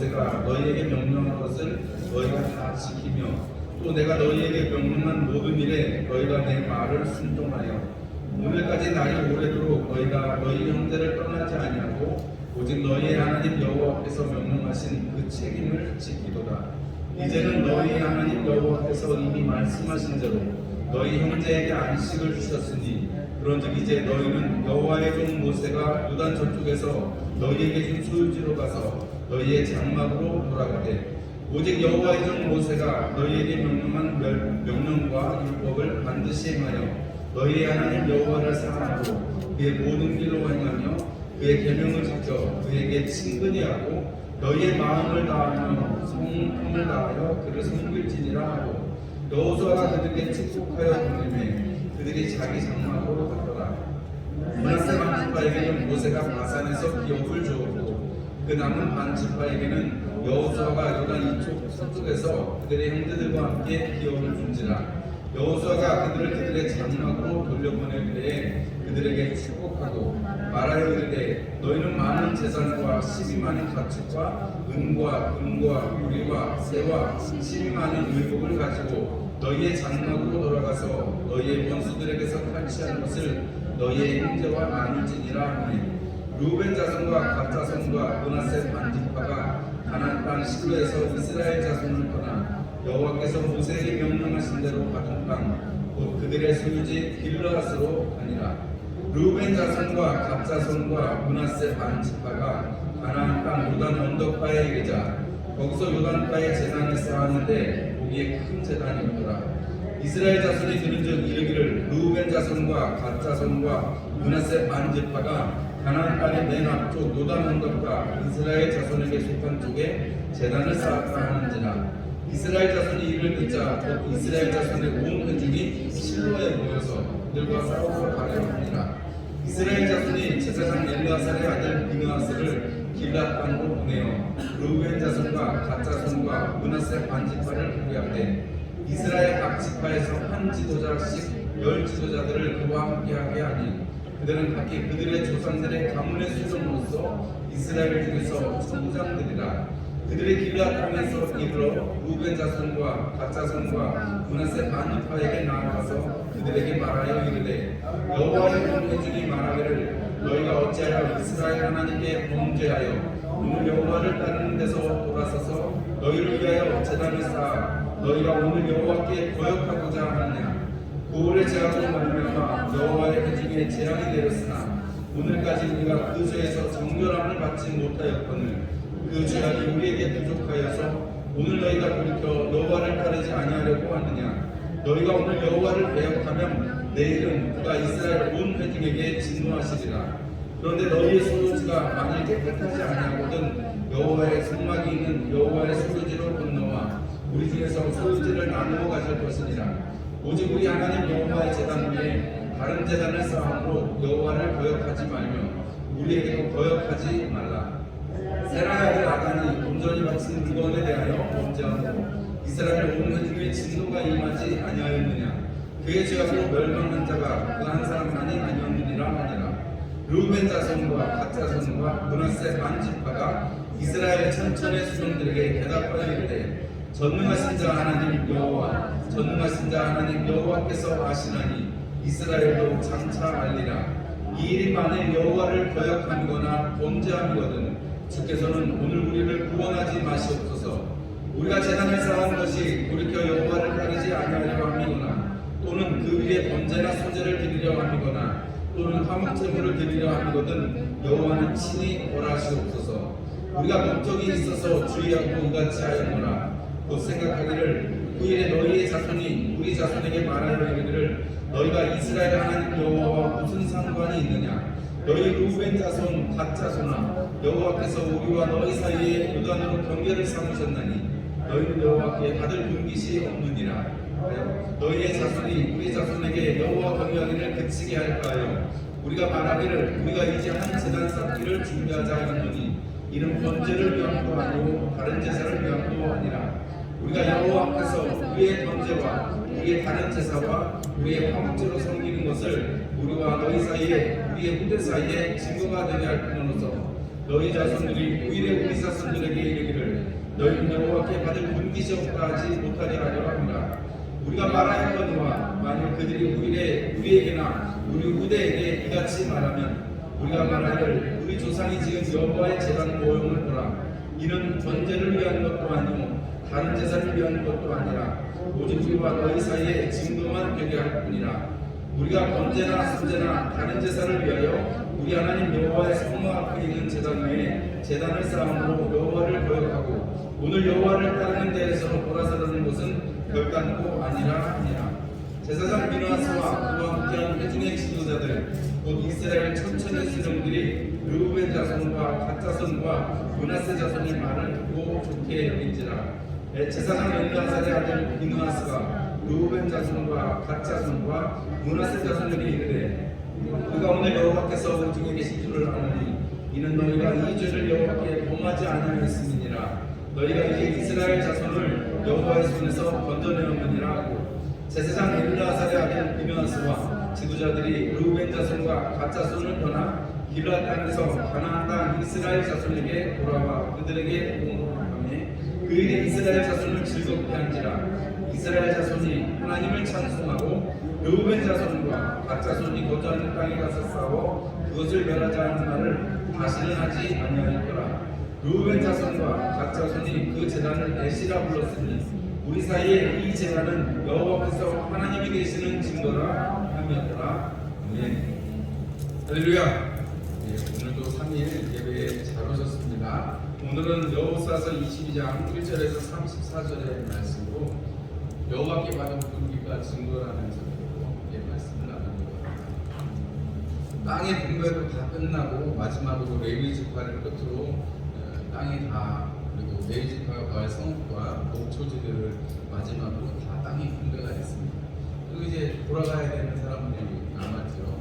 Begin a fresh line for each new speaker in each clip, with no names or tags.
모세가 너희에게 명령한 것을 너희가 다 지키며 또 내가 너희에게 명령한 모든 일에 너희가 내 말을 순종하여 오늘까지 날이 오래도록 너희가 너희 형제를 떠나지 아니하고 오직 너희의 하나님 여호와께서 명령하신 그 책임을 지키도다. 이제는 너희 하나님 여호와께서 이미 말씀하신 대로 너희 형제에게 안식을 주셨으니 그런즉 이제 너희는 여호와의 종 모세가 요단 저쪽에서 너희에게 준 소유지로 가서 너희의 장막으로 돌아가되 오직 여호와의 종 모세가 너희에게 명령한 멸- 명령과 율법을 반드시 행하여 너희의 하나님 여호와를 사랑하고 그의 모든 길로 행하며 그의 계명을 지켜 그에게 친근히 하고 너희의 마음을 다하며 성품을 다하여 그를 섬길지니라 하고 여호수아가 그들에게 축복하여 보내매 그들이 자기 장막으로 갔더라. 문하세 반지파에게는 모세가 바산에서 기업을 주었고 그 남은 반지파에게는 여호수아가 요단 이쪽 서쪽에서 그들의 형제들과 함께 기업을 준지라. 여호수아가 그들을 그들의 장막으로 돌려보낼 때에 그들에게 축복하고 말하여 이르되 너희는 많은 재산과 십이 많은 가축과 은과 금과 유리와 새와 십이 많은 의복을 가지고 너희의 장막으로 돌아가서 너희의 원수들에게서 탈취한 것을 너희의 형제와 나눌지니라 하니 루벤 자손과 갓 자손과 문하세 반지파가 가나안 땅 시루에서 이스라엘 자손을 떠나 여호와께서 모세에게 명령하신 대로 받은 땅곧 그들의 소유지 길르앗으로 가니라. 루벤 자손과 갓 자손과 문하세 반지파가 가나안 땅 요단 언덕가에 이르자 거기서 요단가에 재단을 쌓았는데 거기에 큰 재단이 없더라. 이스라엘 자손이 들은 즉 이르기를 루벤 자손과 갓 자손과 문하세 반지파가 가나안 땅의 맨 앞쪽 요단 언덕과 이스라엘 자손에게 속한 쪽에 재단을 쌓았다 하는지라. 이스라엘 자손이 이를 듣자 곧 이스라엘 자손의 온 회중이 실로에 모여서 그들과 싸우러 가려 하니라. 이스라엘 자손이 제사장 엘리아살의 아들 비누아스를 길랏 땅으로 보내어 루벤 자손과 갓 자손과 문하세 반지파를 부여하되 이스라엘 각 지파에서 한 지도자씩 열 지도자들을 그와 함께하게 하니 그들은 각기 그들의 조상들의 가문의 수종으로서 이스라엘 중에서 총장들이라. 그들의 길앗 땅에서 이르러 루벤 자손과 갓 자손과 문하세 반지파에게 나아가서 그들에게 말하여 이르되 여호와의 공회중이 말하기를 너희가 어찌하여 이스라엘 하나님께 범죄하여 오늘 여호와를 따르는 데서 돌아서서 너희를 위하여 재단을 쌓아 너희가 오늘 여호와께 거역하고자 하느냐 고을의 제약으로 말미암아 여호와의 회중에 재앙이 내렸으나 오늘까지 우리가 그 죄에서 정결함을 받지 못하였거늘 그 죄악이 우리에게 부족하여서 오늘 너희가 돌이켜 여호와를 따르지 아니하려고 하느냐? 너희가 오늘 여호와를 배역하면 내일은 그가 이스라엘 온 회중에게 진노하시리라. 그런데 너희의 소유지가 만일 깨끗하지 아니하거든 여호와의 성막이 있는 여호와의 소유지로 건너와 우리 중에서 소유지를 나누어 가질 것이니라 오직 우리 하나님 여호와의 재단 위에 다른 재단을 쌓음으로 여호와를 거역하지 말며 우리에게도 거역하지 말라. 세라의 아들 아간이 온전히 바친 물건에 대하여 범죄하고 이스라엘 온 회중의 진노가 임하지 아니하였느냐? 그의 죄악으로 멸망한 자가 그 한 사람만이 아니었느니라 하니라. 루벤 자손과 갓 자손과 문하세 반 지파가 이스라엘 천천의 수종들에게 대답하여 이르되 전능하신 자 하나님 여호와 전능하신 자 하나님 여호와께서 아시나니 이스라엘도 장차 알리라. 이 일이 만일 여호와를 거역함이거나 범죄함이거든 주께서는 오늘 우리를 구원하지 마시옵소서. 우리가 재단을 쌓은 것이 돌이켜 여호와를 따르지 아니하려 함이거나 또는 그 위에 번제나 소제를 드리려 함이거나 또는 화목제물을 드리려 함이거든 여호와는 친히 벌하시옵소서. 우리가 목적이 있어서 주의하고 이같이 하였노라 곧 생각하기를 그 일에 너희의 자손이 우리 자손에게 말하여 이르기를 너희가 이스라엘 하나님 여호와와 무슨 상관이 있느냐? 너희 루벤 자손 갓 자손아 여호와께서 우리와 너희 사이에 요단으로 경계를 삼으셨나니 너희는 여호와께 받을 분깃이 없느니라. 너희의 자손이 우리 자손에게 여호와 경외하기를 그치게 할까요 우리가 말하기를 우리가 이제 한 재단 쌓기를 준비하자 하였노니 이는 번제를 위함도 아니고 다른 제사를 위함도 아니라 우리가 여호와께서 우리의 번제와 우리의 다른 제사와 우리의 화목제로 섬기는 것을 우리와 너희 사이에 우리의 후대 사이에 증거가 되게 할 뿐으로서 너희 자손들이 후일에 우리 자손들에게 이르기를 여호와께 받을 분깃이 없다 하지 못하게 하려 합니다. 우리가 말하였거니와 만일 그들이 우리에, 우리에게나 우리 후대에게 이같이 말하면 우리가 말하기를 우리 조상이 지은 여호와의 제단 모형을 보라 이는 번제를 위한 것도 아니고 다른 제사를 위한 것도 아니라 오직 우리와 너희 사이에 증거만 되게 할 뿐이라. 우리가 번제나 순제나 다른 제사를 위하여 우리 하나님 여호와의 성막 앞에 있는 제단 위에 제단을 쌓음으로 여호와를 거역하고 오늘 여호와를 따르는 데에서 돌아서는 것은 결단코 아니라 아니라 제사장 비누아스와 그와 함께한 회중의 지도자들 곧 이스라엘 천천의 수령들이 르우벤 자손과 갓 자손과 문하세 자손의 말을 듣고 좋게 여긴지라 제사장 엘리아살의 아들 비누아스가 르우벤 자손과 갓 자손과 문하세 자손에게 이르되 그가 오늘 여호와께서 우리 중에 계신 줄을 아노니 이는 너희가 이 죄를 여호와께 범하지 아니하였음이니라. 너희가 이제 이스라엘 자손을 여호와의 손에서 건져내었느니라 하고 제사장 엘리아살의 아들 비누아스와 지도자들이 르우벤 자손과 갓 자손을 떠나 길라 땅에서 가나안 땅 이스라엘 자손에게 돌아와 그들에게 공급하며 그 일에 이스라엘 자손을 즐겁게 한지라. 이스라엘 자손이 하나님을 찬송하고 르우벤 자손과 갓 자손이 거주하는 땅에 가서 싸워 그것을 멸하자 하는 말을 다시는 하지 아니하였더라. 르우벤 자손과 갓 자손이 그 재단을 에시라 불렀으니 우리 사이에 이 재단은 여호와께서 하나님이 되시는 증거라 함이었더라. 아멘. 할렐루야. 예, 오늘도 3일 예배에 잘 오늘은 여호사서 22장 1절에서 34절의 말씀으로 여호와께 받은 분기가 증거라는 예, 말씀을 나누고 땅의 분배도 다 끝나고 마지막으로 레위 지파를 끝으로 어, 땅이 다 그리고 레위 지파가 성읍과 목초지들을 마지막으로 다 땅이 분배가 됐습니다. 그리고 이제 돌아가야 되는 사람들이 남았죠.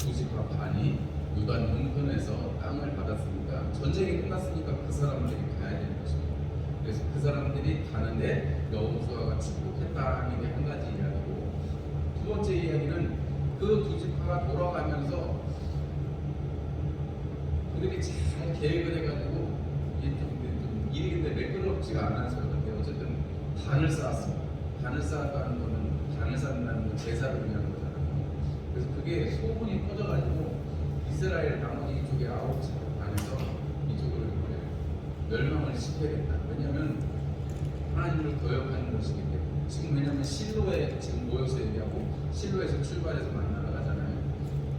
두 지파 반이 유다 동편에서 땅을 받았으니까 전쟁이 끝났으니까 그 사람들이 가야 되는 것입니다. 그래서 그 사람들이 가는데 여호수아가 축복했다 하는 게 한 가지 이야기고 두 번째 이야기는 그두 지파가 돌아가면서 그들이 잘 계획을 해가지고 이게 좀, 좀 일이 근데 매끄럽지가 않아서 그런데 어쨌든 단을 쌓았습니다. 단을 쌓았다는 거는 단을 쌓는다는 건 제사를 위한 거잖아요. 그래서 그게 소문이 퍼져가지고 이스라엘 나머지 이쪽에 아홉 이제 멸망을 시켜야겠다. 왜냐하면 하나님을 거역하는 것이기 때문에 지금 왜냐하면 실로에 지금 모여서 얘기하고 실로에서 출발해서 만나러 가잖아요.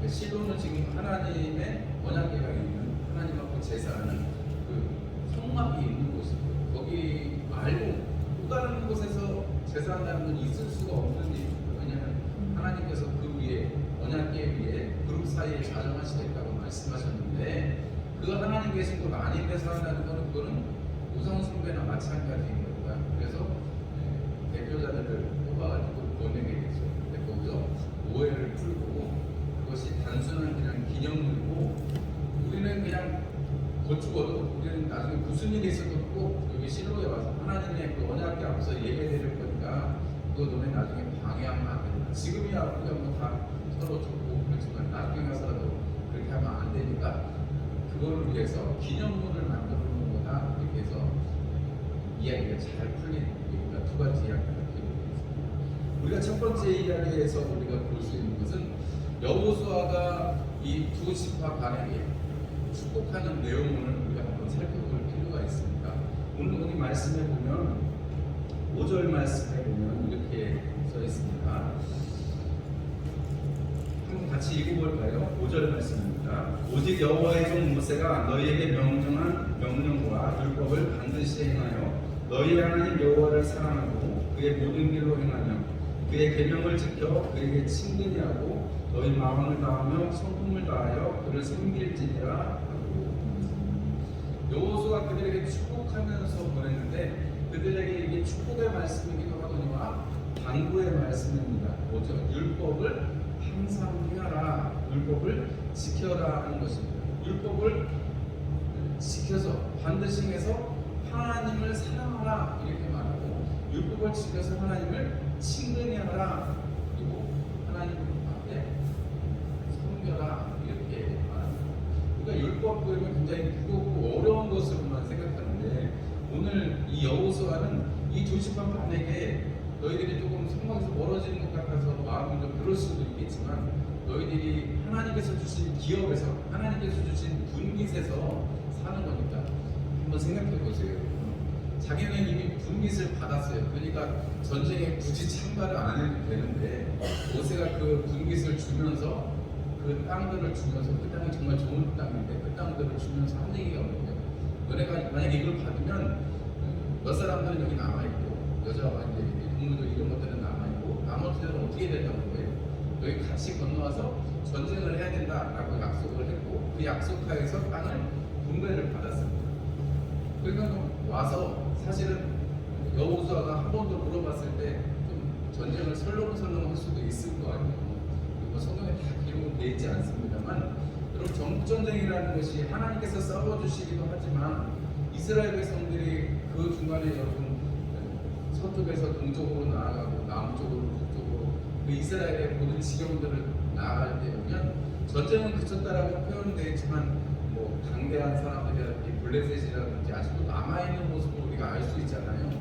실로는 지금 하나님의 언약계가 있는 하나님 앞에 제사하는 그 성막이 있는 곳이고 거기 말고 또 다른 곳에서 제사한다는 건 있을 수가 없는 일이고 왜냐하면 하나님께서 그 위에 언약계 위에 그룹 사이에 그 하나님 계신 곳 아닌 데서 한다는 거는 그거는 우상 숭배나 마찬가지인 겁니다. 그래서 예, 대표자들을 뽑아가지고 보내게 되죠. 근데 거기서 오해를 풀고 그것이 단순한 그냥 기념물이고 우리는 그냥 곧 죽어도 우리는 나중에 무슨 일이 있어도 꼭 여기 실로에 와서 하나님의 그 언약계 앞에서 예배드릴 거니까 그거 너네 나중에 방해하면 안 된다. 지금이야 우리가 뭐 다 서로 좋고 그렇지만 나중에 가서라도 그렇게 하면 안 되니까 그거를 위해서 기념물을 만들어 놓는 거다 이렇게 해서 이야기가 잘 풀리는 얘기가 두 가지 이야기가 이렇게 있습니다. 우리가 첫 번째 이야기에서 우리가 볼 수 있는 것은 여호수아가 이 두 지파 간에게 축복하는 내용을 우리가 한번 살펴볼 필요가 있습니다. 오늘 여기 말씀해 보면 5절 말씀해 보면 이렇게 써 있습니다. 같이 읽어볼까요? 5절 말씀입니다. 오직 여호와의 종 모세가 너희에게 명령한 명령과 율법을 반드시 행하여 너희 하나님 여호와를 사랑하고 그의 모든 길로 행하며 그의 계명을 지켜 그에게 친근히 하고 너희 마음을 다하며 성품을 다하여 그를 섬길지니라 여호수가 그들에게 축복하면서 보냈는데 그들에게 이게 축복의 말씀이기도 하거니와 당부의 말씀입니다. 뭐죠? 율법을 항상 행하라. 율법을 지켜라 하는 것입니다. 율법을 지켜서 반드시 해서 하나님을 사랑하라 이렇게 말하고 율법을 지켜서 하나님을 친근히 하라 그리고 하나님 앞에 섬겨라 이렇게 말합니다. 우리가 율법 보면 굉장히 무겁고 어려운 것으로만 생각하는데 오늘 이이 여호수아는 이 두 집합 반에게 너희들이 조금 성막에서 멀어지는 것 같아서 마음이 좀 그럴 수도 있겠지만 너희들이 하나님께서 주신 기업에서 하나님께서 주신 분깃에서 사는 거니까 한번 생각해 보세요. 자기는 이미 분깃을 받았어요. 그러니까 전쟁에 굳이 참가를 안 해도 되는데 모세가 그 분깃을 주면서 그 땅들을 주면서 그 땅이 정말 좋은 땅인데 그 땅들을 주면서 한 얘기가 뭐예요? 너네가 만약에 이걸 받으면 몇 사람들은 여기 남아 있고 여자와 이제 동물도 이런 것들은 남아 있고 나머지들은 어떻게 된다는 거예요? 여기 같이 건너와서 전쟁을 해야 된다라고 약속을 했고 그 약속하에서 땅을 분배를 받았습니다. 그러니까 와서 사실은 여호수아가 한 번 더 물어봤을 때 좀 전쟁을 설렁설렁 할 수도 있을 거 아니에요. 그리고 성경에 다 기록은 되어 있지 않습니다만 여러분 전국 전쟁이라는 것이 하나님께서 싸워 주시기도 하지만 이스라엘 백성들이 그 중간에 여러분 서쪽에서 동쪽으로 나아가고 남쪽으로 북쪽으로 그 이스라엘의 모든 지경들을 나아갈 때 보면 전쟁은 그쳤다라고 표현되어 있지만 뭐 강대한 사람들이라든지 블레셋이라든지 아직도 남아있는 모습을 우리가 알 수 있잖아요.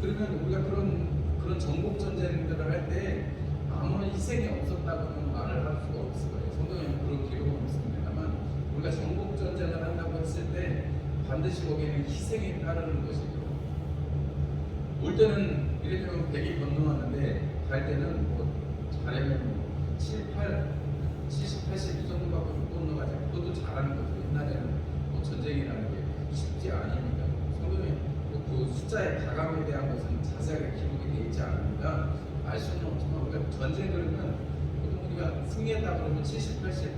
그러면 우리가 그런 그런 전국 전쟁들을 할 때 아무런 희생이 없었다고는 말을 할 수가 없을 거예요. 성경에 그런 기록은 없습니다만 우리가 전국 전쟁을 한다고 했을 때 반드시 거기에는 희생이 따르는 것이죠. 올 때는 이를테면 100이 건너왔는데 갈 때는 뭐 잘하면 뭐 7, 8, 70, 80 이 정도밖에 못 건너가지 그것도 잘하는 거죠. 옛날에는 뭐 전쟁이라는 게 쉽지 않으니까 성경에 뭐그 숫자의 가감에 대한 것은 자세하게 기록이 되어 있지 않으니까 알 수는 없지만 우리가 전쟁 그러면 보통 우리가 승리했다 그러면 70, 80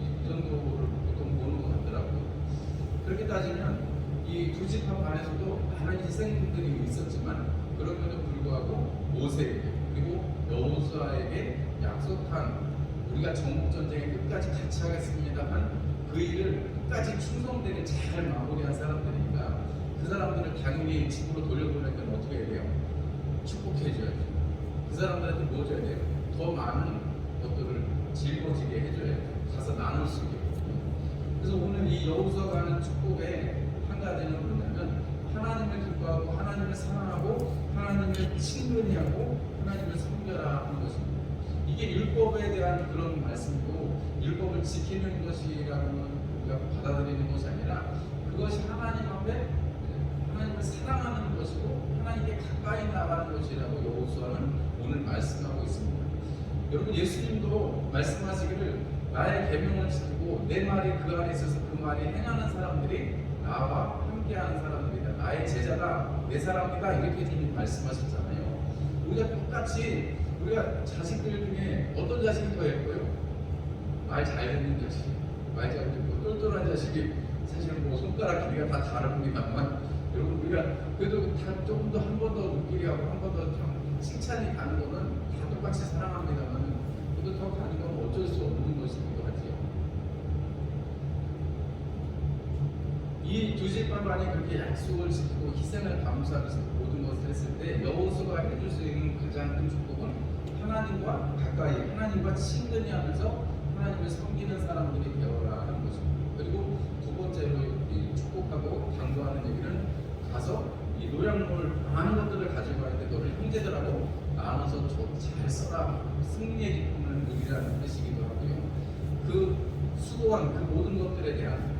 이 정도를 보통 보는 것 같더라고요. 그렇게 따지면 이 두 집합 안에서도 많은 희생들이 있었지만 그럼에도 불구하고 모세에게 그리고 여호수아에게 약속한 우리가 전국 전쟁에 끝까지 같이 하겠습니다만 그 일을 끝까지 충성되게 잘 마무리한 사람들이니까 그 사람들을 당연히 집으로 돌려보내면 어떻게 해야 돼요? 축복해줘야죠. 그 사람들한테 뭐 줘야 돼요? 더 많은 것들을 짊어지게 해줘야 돼요. 가서 나눌 수 있게. 그래서 오늘 이 여호수아가 하는 축복 가지는 뭐냐면 하나님을 기뻐하고 하나님을 사랑하고 하나님을 친근히 하고 하나님을 섬겨라 하는 것입니다. 이게 율법에 대한 그런 말씀이고 율법을 지키는 것이라고는 우리가 받아들이는 것이 아니라 그것이 하나님 앞에 하나님을 사랑하는 것이고 하나님께 가까이 나가는 것이라고 여호수아는 오늘 말씀하고 있습니다. 여러분 예수님도 말씀하시기를 나의 계명을 지키고 내 말이 그 안에 있어서 그 말이 행하는 사람들이 나와 함께하는 사람들이다. 나의 제자가 내 사람이다 이렇게 주님 말씀하셨잖아요. 우리가 똑같이 우리가 자식들 중에 어떤 자식이 더 예뻐요? 말 잘 듣는 자식, 말 잘 듣고 똘똘한 자식이 사실 뭐 손가락 길이가 다 다릅니다만 여러분 우리가 그래도 다 조금 더 한 번 더 눈길이 하고 한 번 더 칭찬이 가는 거는 다 똑같이 사랑합니다만 그래도 더 가는 건 어쩔 수 없는 것이기도 하지요. 이 두 집밥안이 그렇게 약속을 지키고 희생을 감수하면서 모든 것을 했을 때 여호수가 해줄 수 있는 가장 큰 축복은 하나님과 가까이 하나님과 친근히 하면서 하나님을 섬기는 사람들이 되어라 하는 것입니다. 그리고 두 번째로 이 축복하고 당부하는 얘기는 가서 이 노량물 많은 것들을 가지고 갈 때 너를 형제들하고 나눠서 줘- 잘 써라 승리의 기쁨을 누리라는 뜻이기도 하고요. 그 수고한 그 모든 것들에 대한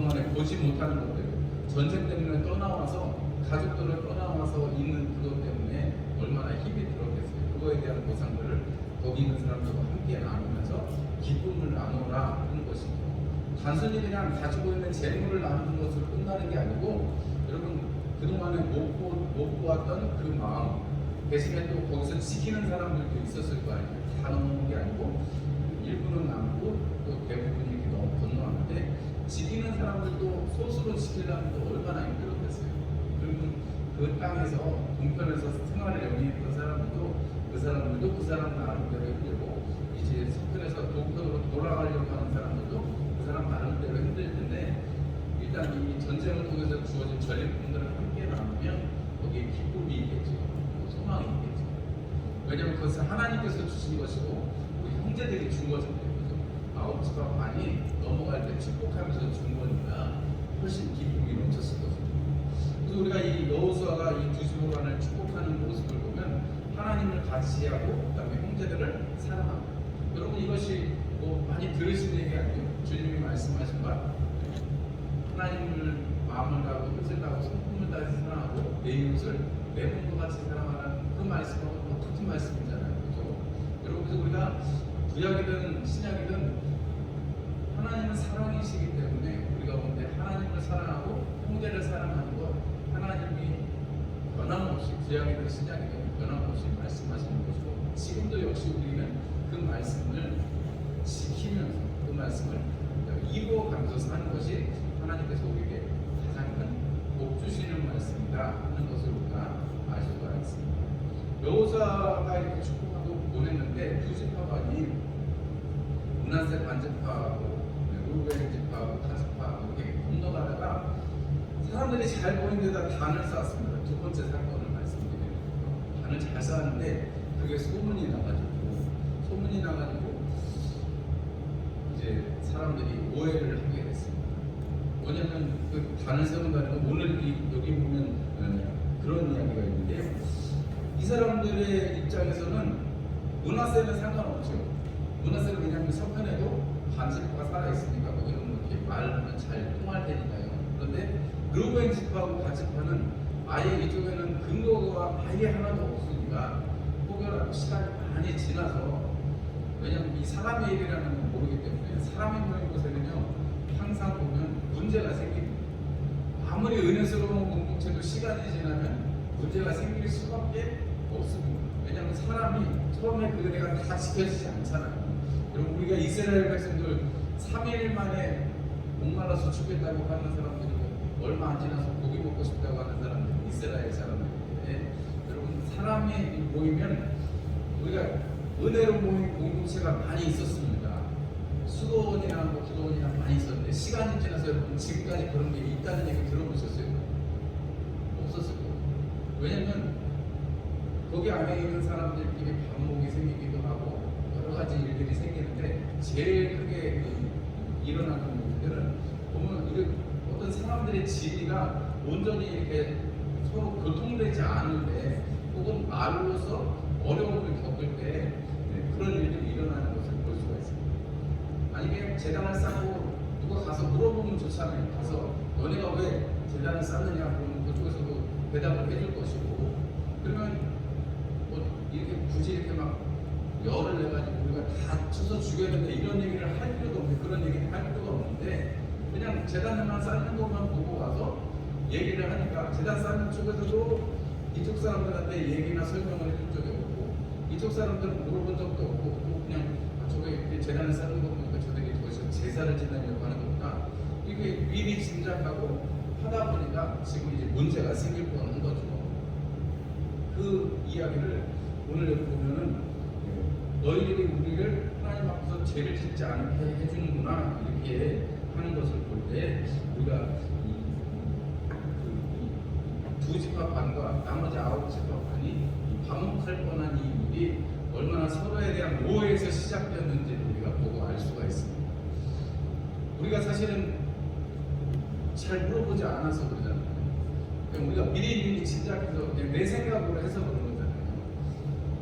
그동안에 보지 못하는 것들 전쟁 때문에 떠나와서 가족들을 떠나와서 있는 그것 때문에 얼마나 힘이 들었겠어요. 그거에 대한 보상들을 거기 있는 사람들과 함께 나누면서 기쁨을 나누라 하는 것입니다. 단순히 그냥 가지고 있는 재물을 나누는 것으로 끝나는 게 아니고 여러분 그동안에 못, 보았던 그 마음 대신에 또 거기서 지키는 사람들도 있었을 거 아니에요. 다 넘어온 게 아니고 일부는 남고 또 대부분이 넘어 건너왔는데 지키는 사람들도 소수로 지키려면 또 얼마나 힘들었겠어요. 그리고 그 땅에서 동편에서 생활을 영위했던 사람들도 그 사람들도 그 사람 나름대로 힘들고 이제 서편에서 동편으로 돌아가려고 하는 사람들도 그 사람 나름대로 힘들 텐데 일단 이 전쟁을 통해서 주어진 전리품들을 함께 나누면 거기에 기쁨이 있겠죠. 또 소망이 있겠죠. 왜냐하면 그것은 하나님께서 주신 것이고 우리 형제들이 준. 그죠? 집합 많이 넘어갈 때 축복하면서 준 거니까 훨씬 기쁨이 넘쳤을 거죠. 그래서 우리가 이 재판을 축복하는 모습을 보면 하나님을 같이하고 그다음에 형제들을 사랑하고 여러분 이것이 뭐 많이 들으신 얘기 아니에요? 주님이 말씀하신 바 하나님을 마음을 다하고 뜻을 다하고 성품을 다해서 사랑하고 내 이웃을 내 몸과 같이 사랑하라는 그 말씀하고 똑같은 말씀이잖아요. 그죠? 여러분 그래서 우리가 구약이든 신약이든 하나님은 사랑이시기 때문에 우리가 오늘 하나님을 사랑하고 형제를 사랑하는 것 하나님이 변함없이 구약이든 신약이든 변함없이 말씀하시는 것이고 지금도 역시 우리는 그 말씀을 지키면서 그 말씀을 이루어가면서 사는 것이 하나님께서 우리에게 가장 큰복 주시는 말씀이다 하는 것을 우리가 알 수가 있습니다. 여호사가 이렇게 축복하고 보냈는데 두 지파가 이 문하세 반지파하고 루벤 지파하고 가지파하고 이렇게 건너가다가 사람들이 잘 보이는 데다 단을 쌓았습니다. 두 번째 사건을 말씀드리는 거예요. 단을 잘 쌓았는데 그게 소문이 나가지고 소문이 나가지고 이제 사람들이 오해를 하게 됐습니다. 뭐냐면 그 단을 세운다는 건 오늘 이, 여기 보면 어, 그런 이야기가 있는데요. 이 사람들의 입장에서는 문화세는 상관없죠. 문화세는 왜냐하면 서편에도 반지파가 살아있으니까 뭐 이렇게 말하면 잘 통할 테니까요. 그런데 르우벤 지파하고 가지파는 아예 이쪽에는 근거가 아예 하나도 없으니까 혹여라도 시간이 많이 지나서 왜냐하면 이 사람의 일이라는 건 모르기 때문에 사람이 모인 곳에는요 항상 보면 문제가 생깁니다. 아무리 은혜스러운 공동체도 시간이 지나면 문제가 생길 수밖에 없습니다. 왜냐하면 사람이 처음에 그 은혜가 다 지켜지지 않잖아요. 여러분 우리가 이스라엘 백성들 3일 만에 목말라서 죽겠다고 하는 사람들이 얼마 안 지나서 고기 먹고 싶다고 하는 사람들 이스라엘 사람들인데 여러분 사람이 모이면 우리가 은혜로 모인 공동체가 많이 있었습니다. 수도원이나 뭐 기도원이나 많이 있었는데 시간이 지나서 여러분 지금까지 그런 게 있다는 얘기 들어보셨어요? 없었을 거예요. 왜냐면 거기 안에 있는 사람들끼리 반목이 생기기도 하고 여러 가지 일들이 생기는데 제일 크게 그 일어나는 일들은 보면 이게 어떤 사람들의 지리가 온전히 이렇게 서로 교통되지 않은데 혹은 말로서 어려움을 겪을 때 네, 그런 일들이 일어나는 것을 볼 수가 있습니다. 만약에 재단을 쌓고 누가 가서 물어보면 좋잖아요. 가서 너네가 왜 재단을 쌓느냐 그러면 그쪽에서도 대답을 해줄 것이고 그러면 뭐 이렇게 굳이 이렇게 막 열을 내가지고 우리가 다 쳐서 죽여야 된다 이런 얘기를 할 필요도 없는데 그런 얘기를 할 필요가 없는데 그냥 재단만 쌓는 것만 보고 와서 얘기를 하니까 재단 쌓는 쪽에서도 이쪽 사람들한테 얘기나 설명을 해준 적이 없고 이쪽 사람들은 물어본 적도 없고 또 그냥 아, 저게 재단을 쌓는 거 보니까 저들이 거기서 제사를 지내려고 하는 거구나 이게 미리 짐작하고 하다 보니까 지금 이제 문제가 생길 뻔한 거죠. 그 이야기를 오늘 보면은 너희들이 우리를 하나님 앞에서 죄를 짓지 않게 해주는구나 이렇게 하는 것을 볼 때 우리가 이두 지파 반과 나머지 아홉 지파 반이 이 반목할 뻔한 이 일이 얼마나 서로에 대한 오해에서 시작되었는지 우리가 보고 알 수가 있습니다. 우리가 사실은 잘 물어보지 않아서 그러잖아요. 그냥 우리가 미리 미리 짐작해서 내 생각으로 해서 그런 거잖아요.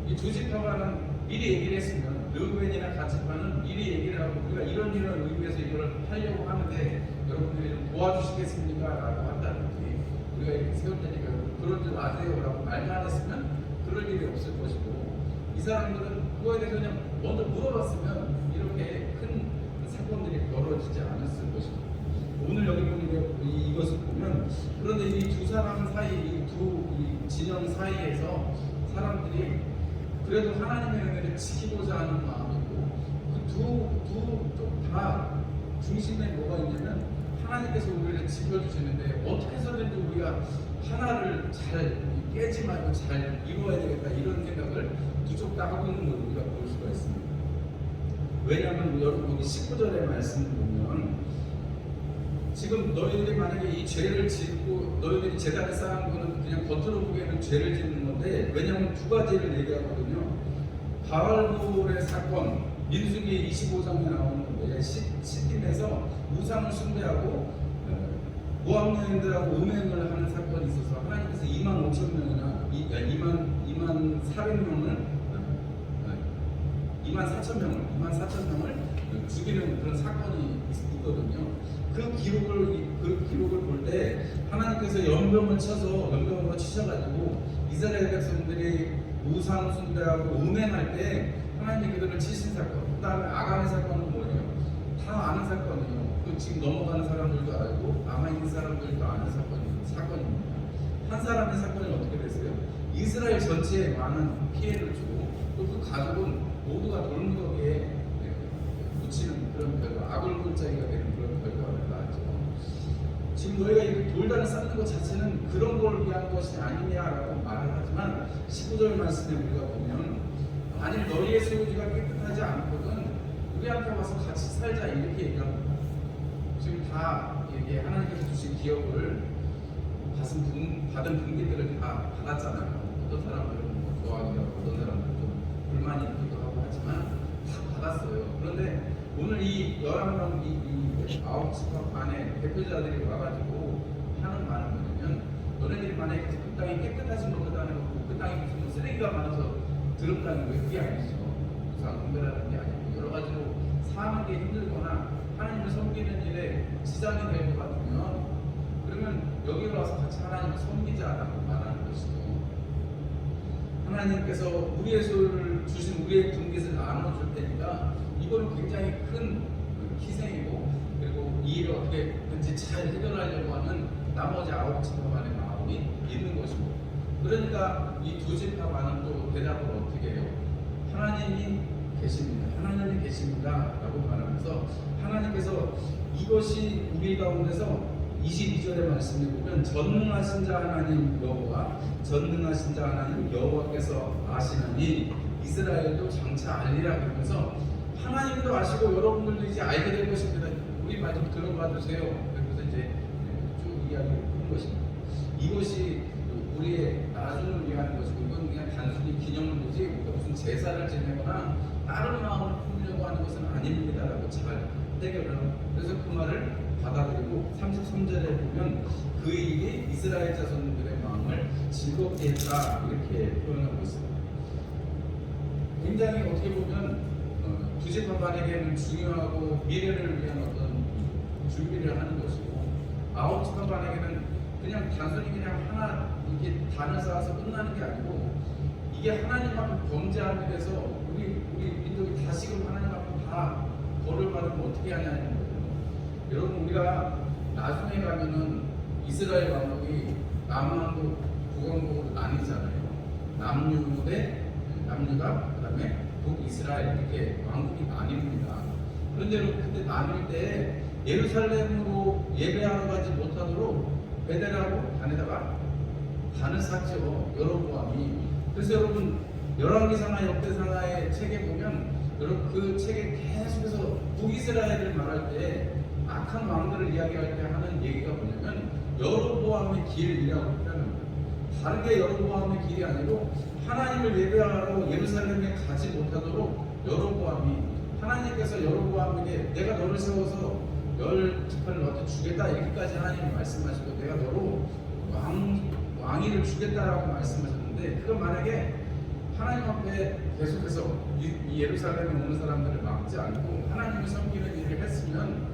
이두 지파가는 미리 얘기를 했으면 르우벤이나 가치파는 미리 얘기를 하고 우리가 이런 이런 의미에서 이걸 하려고 하는데 여러분들이 좀 도와주시겠습니까? 라고 한다든지 우리가 이렇게 세울 테니까 그런 줄 아세요? 라고 말만 했으면 그럴 일이 없을 것이고 이 사람들은 그거에 대해서 그냥 먼저 물어봤으면 이렇게 큰 사건들이 벌어지지 않았을 것이고 오늘 여기 이- 이것을 보면 그런데 이 두 사람 사이 이 두 진영 사이에서 사람들이 그래도 하나님의 은혜를 지키고자 하는 마음이고 그두두쪽다 중심에 뭐가 있냐면 하나님께서 우리를 지켜주시는데 어떻게 해서든지 우리가 하나를 잘 깨지 말고 잘 이루어야 되겠다 이런 생각을 두 쪽 다 하고 있는 걸 우리가 볼 수가 있습니다. 왜냐하면 여러분 여기 19절의 말씀을 보면 지금 너희들이 만약에 이 죄를 짓고 너희들이 재단을 쌓은 거는 그냥 겉으로 보기에는 죄를 짓는 건데 왜냐하면 두 가지를 얘기하거든요. 바알물의 사건 민수기 25장에 나오는데 시팀에서 우상을 숭배하고 어, 무학여인들하고 음행을 하는 사건이 있어서 하나님께서 2만 5천 명이나 2만 2만 400명을 2만 4천 명을 어, 어, 2만 4천 명을 죽이는 그런 사건이 있거든요. 그 기록을 그 기록을 볼 때 하나님께서 연병을 쳐서 연병으로 치셔가지고 이스라엘 백성들이 우상 숭배하고 음행할 때 하나님이 그들을 치신 사건. 그다음에 아간의 사건은 뭐예요? 다 아는 사건이에요. 그 지금 넘어가는 사람들도 알고 남아 있는 사람들도 아는 사건이 사건입니다. 한 사람의 사건이 어떻게 됐어요? 이스라엘 전체에 많은 피해를 주고 또 그 가족은 모두가 돌무더기에 묻히는 그런 결과 아굴골짜기가 되는 그런 결과를 낳았죠. 지금 너희가 이 돌단을 쌓는 것 자체는 그런 걸 위한 것이 아니냐라고 말을 하지만 19절 말씀에 우리가 보면 만일 너희의 소유지가 깨끗하지 않거든 우리한테 와서 같이 살자 이렇게 얘기합니다. 지금 다 이게 하나님께서 주신 기업을 받은, 분, 받은 분기들을 다 받았잖아요. 어떤 사람들은 뭐 좋아하기도 하고 어떤 사람들은 좀 불만이 있기도 하고 하지만 다 받았어요. 그런데 오늘 이 11명, 이, 이 아홉 집합 안에 대표자들이 와가지고 하는 말은 뭐냐면 너네들이 만약에 그 땅이 깨끗하지 못하다는 거고 그 땅이 무슨 뭐 쓰레기가 많아서 더럽다는 거예요. 그게 아니죠. 우상 분별하는 게 아니고 여러 가지로 사는 게 힘들거나 하나님을 섬기는 일에 지장이 될 것 같으면 그러면 여기 와서 같이 하나님을 섬기자라고 말하는 것이죠. 하나님께서 우리의 소유를 주신 우리의 분깃을 나눠줄 테니까 이거는 굉장히 큰 희생이고 그리고 이 일을 어떻게 든지 잘 해결하려고 하는 나머지 아홉 집합안의 마음이 있는 것이고 그러니까 이 두 집합안은 또 대답을 어떻게 해요? 하나님이 계십니다. 하나님이 계십니다 라고 말하면서 하나님께서 이것이 우리 가운데서 22절의 말씀에 보면 전능하신 자 하나님 여호와 전능하신 자 하나님 여호와께서 아시나니 이스라엘도 장차 알리라 그러면서 하나님도 아시고 여러분들도 이제 알게 될 것입니다. 우리 말 좀 들어봐 주세요. 그래서 이제 쭉 이야기를 하는 것입니다. 이것이 우리의 나중을 위한 것이고 이건 그냥 단순히 우리가 무슨 제사를 지내거나 다른 마음을 품으려고 하는 것은 아닙니다라고 잘 해결을 하고 그래서 그 말을 받아들이고 33절에 보면 그 일이 이스라엘 자손들의 마음을 즐겁게 했다 이렇게 표현하고 있습니다. 굉장히 어떻게 보면 어, 두집합반에게는 중요하고 미래를 위한 어떤 준비를 하는 것이고 아홉 집합반에게는 그냥 단순히 그냥 하나 이렇게 단을 쌓아서 끝나는 게 아니고 이게 하나님 앞에 범죄함에 대해서 우리 우리 민족이 다시금 하나님 앞에 다 벌을 받으면 어떻게 하냐는 거예요. 여러분 우리가 나중에 가면은 이스라엘 왕국이 남왕국 북왕국으로 나뉘잖아요. 남유 대 남유다 그다음에 북이스라엘 이렇게 왕국이 나뉩니다. 그런데 그때 나눌 때 예루살렘으로 예배하러 가지 못하도록 베델하고 단에다가 단을 샀죠. 여로보암이. 그래서 여러분 열왕기상하 역대상하의 책에 보면 여러분 그 책에 계속해서 북이스라엘을 말할 때 악한 왕들을 이야기할 때 하는 얘기가 뭐냐면 여로보암의 길이라고 표현합니다. 다르게 여로보암의 길이 아니고 하나님을 예배하러 예루살렘에 가지 못하도록 여로보암이 하나님께서 여로보암에게 내가 너를 세워서 열 지파를 너한테 주겠다 이렇게까지 하나님이 말씀하시고 내가 너로 왕 왕위를 주겠다라고 말씀하셨는데 그건 만약에 하나님 앞에 계속해서 이, 이 예루살렘에 오는 사람들을 막지 않고 하나님을 섬기는 일을 했으면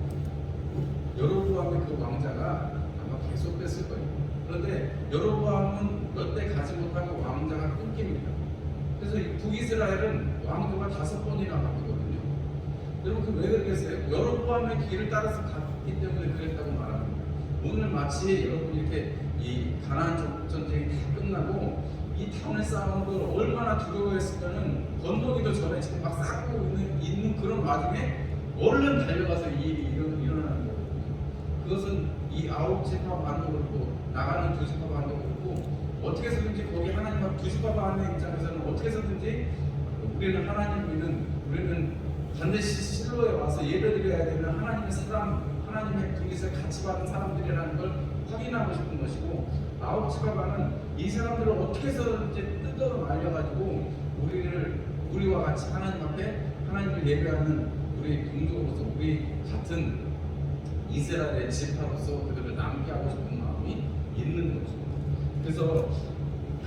여로보암의 그 왕자가 아마 계속됐을 거예요. 그런데 여로보암은 몇대 가지 못하고 왕자가 끊깁니다. 그래서 이 북이스라엘은 왕조가 다섯 번이나 바뀌거든요. 여러분 그왜 그러겠어요? 여로보암의 길을 따라서 갔기 때문에 그랬다고 말합니다. 오늘 마치 여러분 이렇게 이 가나안 전- 전쟁이 다 끝나고 이 당을 쌓은 걸 얼마나 두려워했으면은 건너기도 전에 지금 막 쌓고 있는, 있는 그런 와중에 얼른 달려가서 이 일이 일어, 일어나는 거거든요. 그것은 이 아홉 지파 반도 그렇고 나가는 두 지파 반도 그렇고 어떻게 해서든지 거기 하나님 앞두 지파 반의 입장에서는 어떻게 해서든지 우리는 하나님 믿는 우리는 반드시 실로에 와서 예배드려야 되는 하나님의 사람 하나님의 분깃을 같이 받은 사람들이라는 걸 확인하고 싶은 것이고 아홉 지파반은 이 사람들을 어떻게 해서든지 뜯어 말려가지고 우리를 우리와 같이 하나님 앞에 하나님을 예배하는 우리 동족으로서 우리 같은 이스라엘의 지파로서 그들을 남게 하고 싶은 있는 거죠. 그래서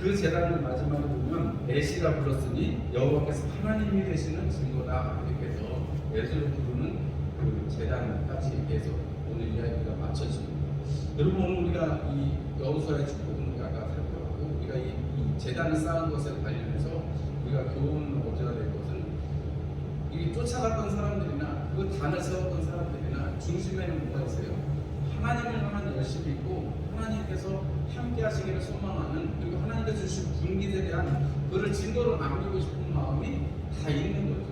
그 재단을 마지막에 보면 에시라 불렀으니 여호와께서 하나님이 되시는 증거다 이렇게 해서 에스를 부르는 그 재단까지 해서 오늘 이야기가 맞춰집니다. 여러분 오늘 우리가 이 여호수아의 축복은 우리가 아까 살펴봤고 우리가 이, 이 재단을 쌓은 것에 관련해서 우리가 교훈 어제가 될 것은 이 쫓아갔던 사람들이나 그 단을 세웠던 사람들이나 중심에는 뭐가 있어요? 하나님을 향한 열심이 있고 하나님께서 함께 하시기를 소망하는 그리고 하나님께서 주신 분깃에 대한 그를 증거로 남기고 싶은 마음이 다 있는 거죠.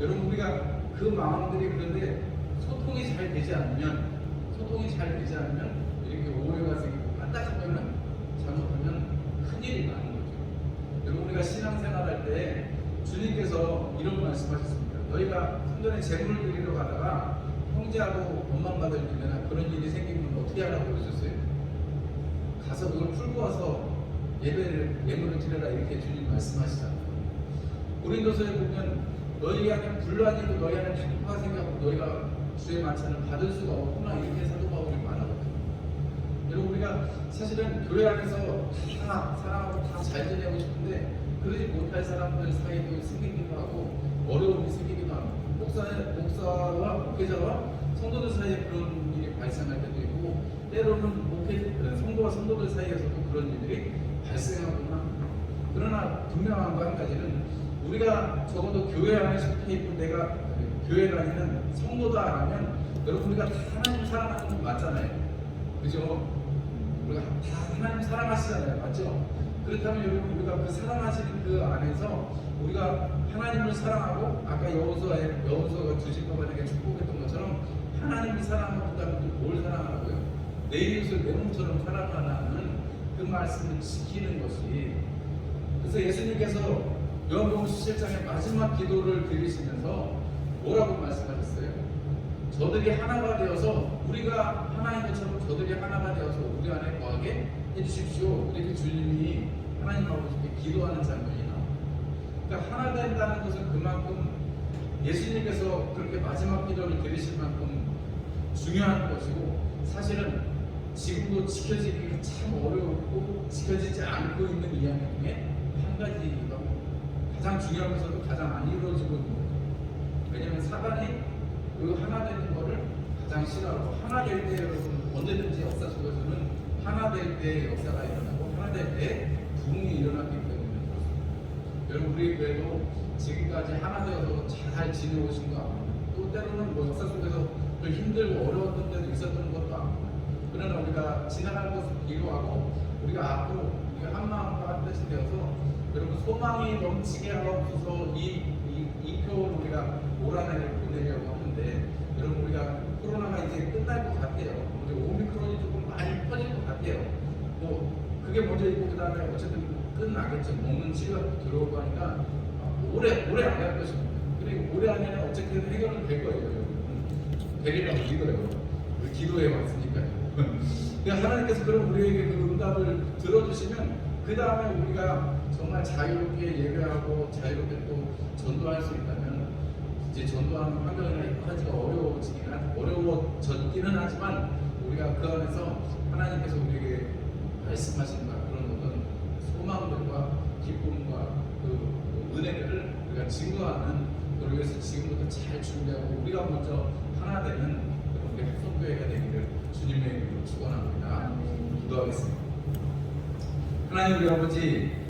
여러분 우리가 그 마음들이 그런데 소통이 잘 되지 않으면 소통이 잘 되지 않으면 이렇게 오해가 생기고 깜짝하면은 잘못하면 큰일이 나는 거죠. 여러분 우리가 신앙생활할 때 주님께서 이런 말씀하셨습니다. 너희가 성전에 재물을 드리러 가다가 형제하고 원망받을 일이나 그런 일이 생기면 어떻게 하라고 그러셨어요? 가서 그걸 풀고 와서 예배를 예물을 드려라 이렇게 주님 말씀하시잖아요. 고린도서에 보면 너희 안에 분란이고 너희 안에 축복가 생겨고 너희가 주의 만찬을 받을 수가 없구나 이렇게 사도 바울이 말하거든요. 여러분 우리가 사실은 교회 안에서 다 사랑하고 다 잘 지내고 싶은데 그러지 못할 사람들 사이도 생기기도 하고 어려움이 생기기도 하고 목사, 목사와 목회자와 성도들 사이에 그런 일이 발생할 때도 있고 때로는 목회, 성도와 성도들 사이에서도 그런 일들이 발생하거나 합니다. 그러나 분명한 거 한 가지는 우리가 적어도 교회 안에 속해 있고 내가 교회 다니는 성도다라면 여러분 우리가 다 하나님 사랑하는 건 맞잖아요. 그죠? 우리가 다 하나님 사랑하시잖아요. 맞죠? 그렇다면 여러분 우리가 그 사랑하시는 그 안에서 우리가 하나님을 사랑하고 아까 여호수아의 여호수아가 주식법안에게 축복했던 것처럼 하나님을 사랑하고 그다음에 뭘 사랑하고요? 내 이웃을 내 몸처럼 사랑하라는 그 말씀을 지키는 것이 그래서 예수님께서 요한복음 17장의 마지막 기도를 드리시면서 뭐라고 말씀하셨어요? 저들이 하나가 되어서 우리가 하나인 것처럼 저들이 하나가 되어서 우리 안에 거하게 해주십시오. 이렇게 주님이 하나님 아버지께 기도하는 장면이 나옵니다. 그러니까 하나 된다는 것은 그만큼 예수님께서 그렇게 마지막 기도를 드리실 만큼 중요한 것이고 사실은 지금도 지켜지기가 참 어렵고 지켜지지 않고 있는 이야기 중에 한 가지가 가장 중요하면서도 가장 안 이루어지고 있는 거죠. 왜냐하면 사단이 그 하나 되는 거를 가장 싫어하고 하나 될 때 여러분 언제든지 역사 속에서는 하나 될 때 역사가 일어나고 하나 될 때 부흥이 일어났기 때문에. 여러분 우리 교회도 지금까지 하나 되어서 잘 지내오신 거 아닙니다. 또 때로는 뭐 역사 속에서 또 힘들고 어려웠던 때도 있었던. 그러나 우리가 지나가는 것을 기도하고 우리가 앞으로 우리가 한 마음과 한 뜻이 되어서 여러분 소망이 넘치게 하옵소서 이, 이, 이 표를 우리가 올 한해를 보내려고 하는데 여러분 우리가 코로나가 이제 끝날 것 같아요. 이제 오미크론이 조금 많이 퍼질 것 같아요. 뭐 그게 먼저 있고 그 다음에 어쨌든 끝나겠죠. 먹는 치료가 들어오고 하니까 오래 오래 안갈 것입니다. 그리고 올해 안에는 어쨌든 해결은 될 거예요. 여러분. 되리라고 믿어요. 기도해 왔으니까요. 그러니까 하나님께서 그럼 우리에게 그 응답을 들어주시면 그 다음에 우리가 정말 자유롭게 예배하고 자유롭게 또 전도할 수 있다면 이제 전도하는 환경이나 여러 가지가 어려워지긴 하, 어려워졌기는 하지만 우리가 그 안에서 하나님께서 우리에게 말씀하신 바 그런 어떤 소망들과 기쁨과 그 은혜들을 우리가 증거하는 그를 위해서 지금부터 잘 준비하고 우리가 먼저 하나 되는 그런 우리 학성교회가 되기를 주님의 이름으로 축원합니다. 기도하겠습니다. 하나님 우리 아버지